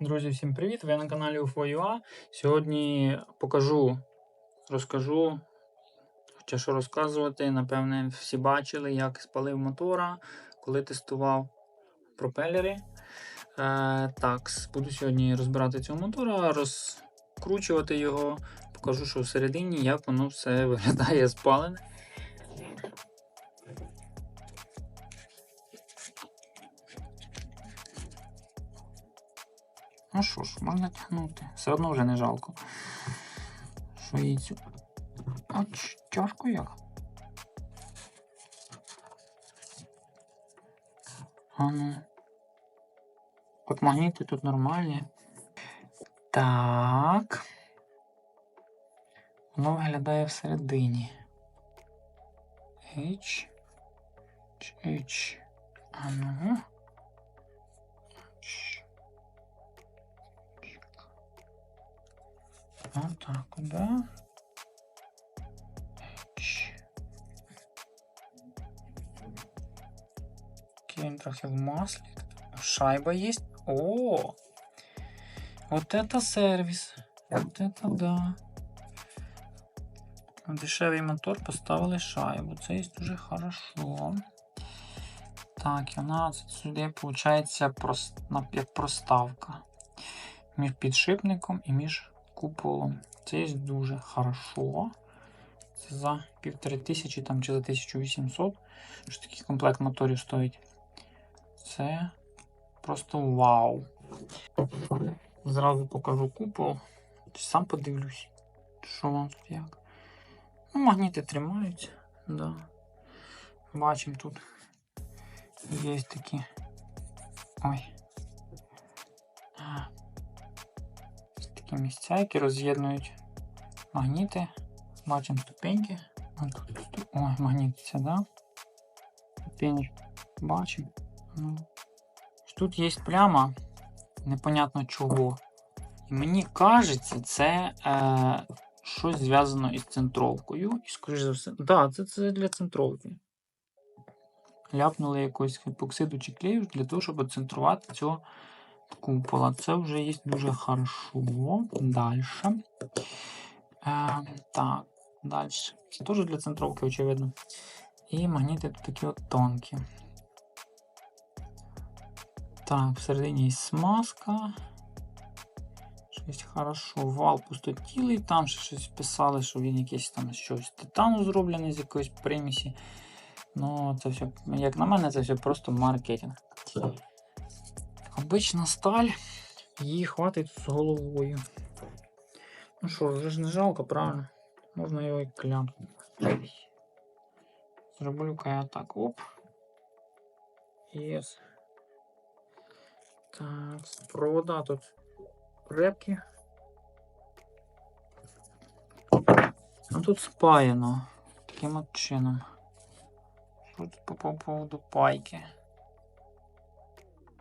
Друзі, всім привіт! Ви на каналі UFO.ua. Сьогодні покажу, розкажу, хоча що розказувати. Напевне, всі бачили, як спалив мотора, коли тестував пропелери. Е, так, буду сьогодні розбирати цього мотора, розкручувати його, покажу, що всередині, як воно все виглядає спалене. Ну що ж, можна тягнути. Все одно вже не жалко. Що їй цю. Тяжко як? А ну. От магніти тут нормальні. Так. Воно виглядає всередині. H. H. А ну. Отак, да. Трохи в. Шайба есть. О! Вот это сервис. Вот это да. Дешевий мотор поставили шайбу. Це є дуже хорошо. Так, і у нас сюди виходить як проставка між підшипником і між куполом. Це є дуже хорошо. Це за півтори тисячі там, чи за 1800. Що такий комплект моторів стоїть. Це просто вау. Зразу покажу купол. Сам подивлюсь, що вам тут як. Ну, магніти тримаються, да. Бачимо тут. Є такі. Ой. Такі місця, які роз'єднують магніти. Бачимо ступеньки. Ой, магнітиця, да? Ступені бачимо. Ну. Тут є пляма, непонятно чого. І мені кажеться, це е, щось зв'язано із центровкою. І, скоріш за все, да, це, це для центровки. Ляпнули якусь епоксиду чи клею для того, щоб центрувати цього купола. Це вже є дуже хорошо. Далі. Е, так, далі. Це теж для центровки, очевидно. І магніти тут такі от тонкі. Так, всередині є смазка. Щось хорошо. Вал пустотілий. Там ще щось писали, що він якийсь там щось титану зроблений з якоїсь примісі. Ну, це все, як на мене, це все просто маркетинг. Обична сталь, її хватить з головою. Ну що, вже ж не жалко, правильно? Можна його і клянути. Зроблю-ка я так. Оп. Єс. Так, провода тут крепкі. А тут спаяно. Таким от чином. Що тут по поводу пайки?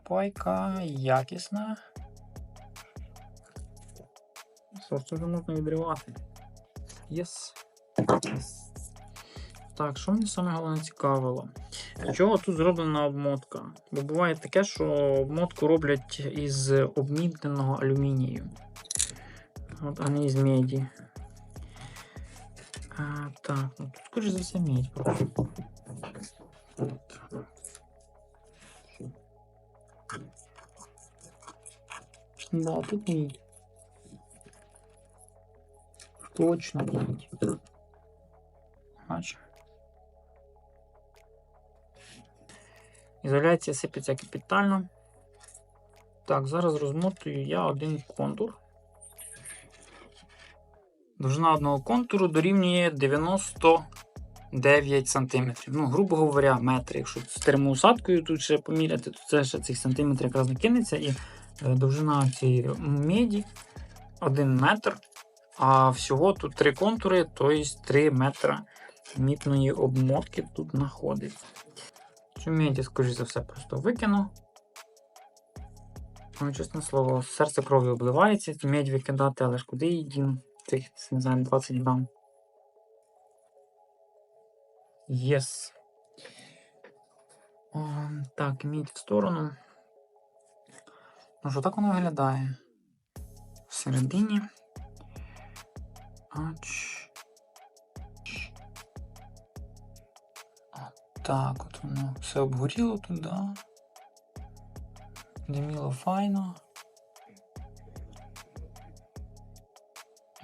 Пайка якісна. Що ж вже можна відривати? Єс. Єс. Так, що мені саме головне цікавило? Чого тут зроблена обмотка? Бо буває таке, що обмотку роблять із обмітненого алюмінію. От, а не із меді. А, Так, ну тут скоріше за все медь. Да, тут медь. Точно медь. Бачиш? Ізоляція сипеться капітально. Так, зараз розмотую я один контур. Довжина одного контуру дорівнює 99 см. Ну, грубо говоря, метр. Якщо з термоусадкою тут ще поміряти, то це ще цих сантиметрів якраз накинеться. І довжина цієї меді 1 метр. А всього тут три контури, тобто 3 метра мітної обмотки тут знаходиться. Цю медь, скоріш за все, просто викину. Ну, чесне слово, серце кров'ю обливається, цю медь викидати, але ж куди її? Цих, не знаю, 20 грам. Єс. Yes. Так, мідь в сторону. Ну що так воно виглядає? Всередині. Ач. Так, от воно все обгоріло туди. Диміло файно.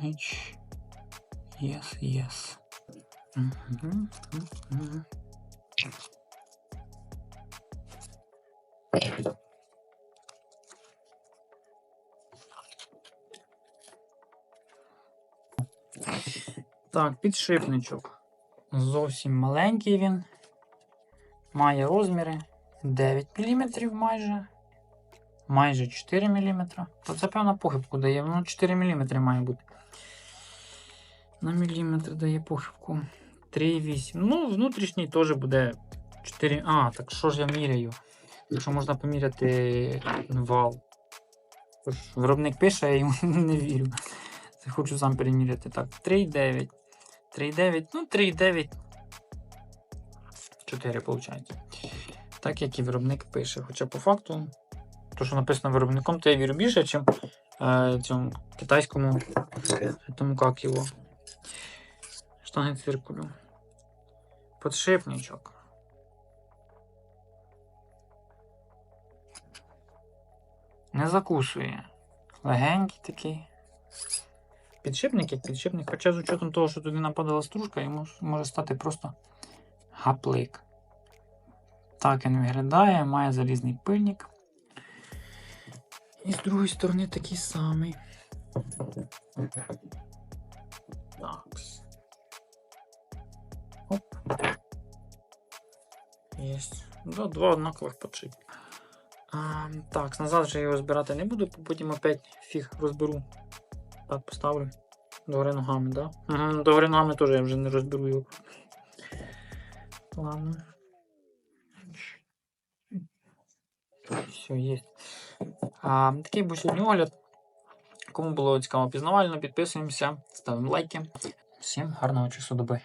H. Yes, yes. Мгм, мгм. Так, підшипничок. Зовсім маленький він. Має розміри 9 мм майже. Майже 4 мм. То це певна похибку дає. Воно 4 мм має бути. На міліметр дає похибку. 3,8. Ну, внутрішній теж буде 4. А, так що ж я міряю? Якщо можна поміряти вал. Виробник пише, я йому не вірю. Хочу сам переміряти. Так, 3,9. 3,9. Ну, 3,9. 4, виходить. Так як і виробник пише. Хоча по факту, то, що написано виробником, то я вірю більше, ніж е, цьому китайському. Тому як його. Штанги циркулю. Подшипничок. Не закусує. Легенький такий. Підшипник як підшипник, хоча з учетом того, що туди нападала стружка, йому може стати просто гаплик. Так він виглядає, має залізний пильник. І з другої сторони такий самий. Так. Оп. Єсть. Да, два однакових подшипника. Так, назад вже його збирати не буду, потім опять фіг розберу. Так, поставлю. Догори ногами, да? Угу, догори ногами теж я вже не розберу його. Ладно. Все, є. А, такий був сьогодні огляд. Кому було цікаво пізнавально, підписуємося, ставимо лайки. Всім гарного часу доби.